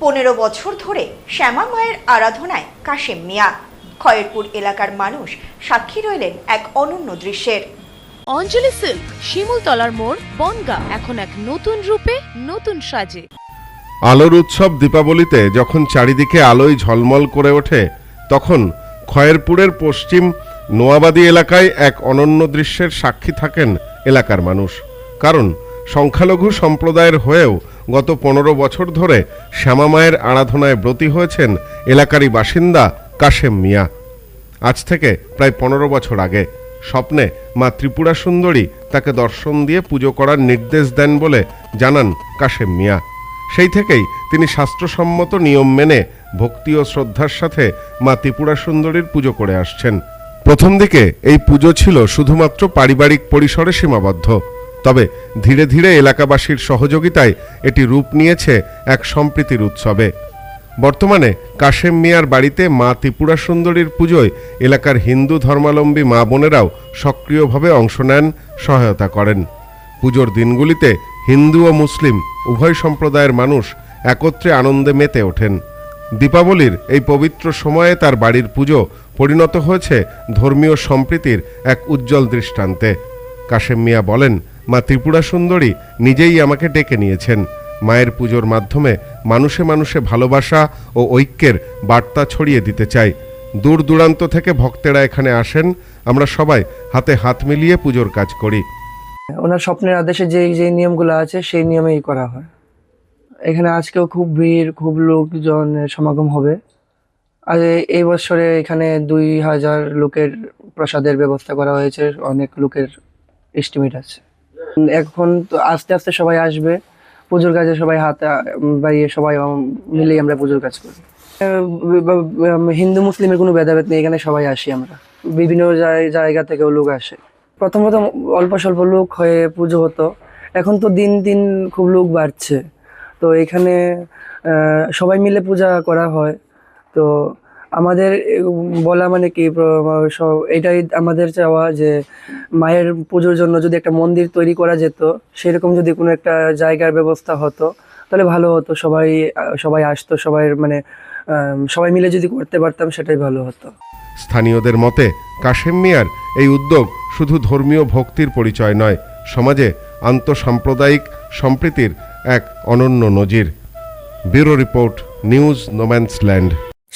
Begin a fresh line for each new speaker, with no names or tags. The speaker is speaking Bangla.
পনেরো বছর ধরে শ্যামা মায়ের আরাধনায় কাশেম মিয়া। খয়েরপুর এলাকার মানুষ সাক্ষী রইলেন এক অনন্য দৃশ্যের।
অঞ্জলি সিল্ক শিমুলতলার মোড় বনগা এখন এক নতুন রূপে নতুন সাজে।
আলোর উৎসব দীপাবলিতে যখন চারিদিকে আলোয় ঝলমল করে ওঠে তখন খয়েরপুরের পশ্চিম নোয়াবাদী এলাকায় এক অনন্য দৃশ্যের সাক্ষী থাকেন এলাকার মানুষ। কারণ সংখ্যালঘু সম্প্রদায়ের হয়েও গত পনেরো বছর ধরে শ্যামা মায়ের আরাধনায় ব্রতী হয়েছেন এলাকারই বাসিন্দা কাশেম মিয়া। আজ থেকে প্রায় পনেরো বছর আগে। স্বপ্নে মা ত্রিপুরা সুন্দরী তাকে দর্শন দিয়ে পুজো করার নির্দেশ দেন বলে জানান কাশেম মিয়া। সেই থেকেই তিনি শাস্ত্রসম্মত নিয়ম মেনে ভক্তি ও শ্রদ্ধার সাথে মা ত্রিপুরা সুন্দরীর পুজো করে আসছেন। প্রথম দিকে এই পুজো ছিল শুধুমাত্র পারিবারিক পরিসরে সীমাবদ্ধ। তবে ধীরে ধীরে এলাকাবাসীর সহযোগিতায় এটি রূপ নিয়েছে এক সম্প্রীতির উৎসবে। বর্তমানে কাশেম মিয়ার বাড়িতে মা ত্রিপুরা সুন্দরীর পুজোয় এলাকার হিন্দু ধর্মাবলম্বী মা বোনেরাও সক্রিয়ভাবে অংশ নেন, সহায়তা করেন। পুজোর দিনগুলিতে হিন্দু ও মুসলিম উভয় সম্প্রদায়ের মানুষ একত্রে আনন্দে মেতে ওঠেন। দীপাবলির এই পবিত্র সময়ে তার বাড়ির পুজো পরিণত হয়েছে ধর্মীয় সম্প্রীতির এক উজ্জ্বল দৃষ্টান্তে। কাশেম মিয়া বলেন মা ত্রিপুরা সুন্দরী নিজেই আমাকে ডেকে নিয়েছেন। মায়ের পুজোর মাধ্যমে মানুষে মানুষে ভালোবাসা ও ঐক্যের বার্তা ছড়িয়ে দিতে চাই। দূর দূরান্ত থেকে ভক্তেরা এখানে আসেন, আমরা সবাই হাতে হাত মিলিয়ে পুজোর কাজ করি।
ওনার স্বপ্নের আদেশে যে যে নিয়মগুলো আছে, সেই নিয়মেই করা হয়। এখানে আজকেও খুব ভিড়, খুব লোকজনের সমাগম হবে। আর এই বছরে এখানে দুই হাজার লোকের প্রসাদের ব্যবস্থা করা হয়েছে, অনেক লোকের এস্টিমেট আছে। এখন তো আস্তে আস্তে সবাই আসবে, পুজোর কাজে সবাই হাত বাড়িয়ে সবাই মিলেই আমরা পুজোর কাজ করি। হিন্দু, মুসলিমের কোনো ভেদাভেদ নেই, এখানে সবাই আসি আমরা। বিভিন্ন জায়- জায়গা থেকেও লোক আসে। প্রথম প্রথম অল্প স্বল্প লোক হয়ে পুজো হতো। এখন তো দিন দিন খুব লোক বাড়ছে। তো এখানে সবাই মিলে পূজা করা হয়। তো আমাদের বলা মানে কি এটাই আমাদের চাওয়া যে মায়ের পুজোর জন্য যদি একটা মন্দির তৈরি করা যেত, সেরকম যদি কোনো একটা জায়গার ব্যবস্থা হতো, তাহলে ভালো হতো। সবাই সবাই আসতো, সবাই মানে সবাই মিলে যদি করতে পারতাম, সেটাই ভালো হতো।
স্থানীয়দের মতে, কাশেম মিয়ার এই উদ্যোগ শুধু ধর্মীয় ভক্তির পরিচয় নয়, সমাজে আন্তঃসাম্প্রদায়িক সম্প্রীতির এক অনন্য নজির। Bureau report, news no man's land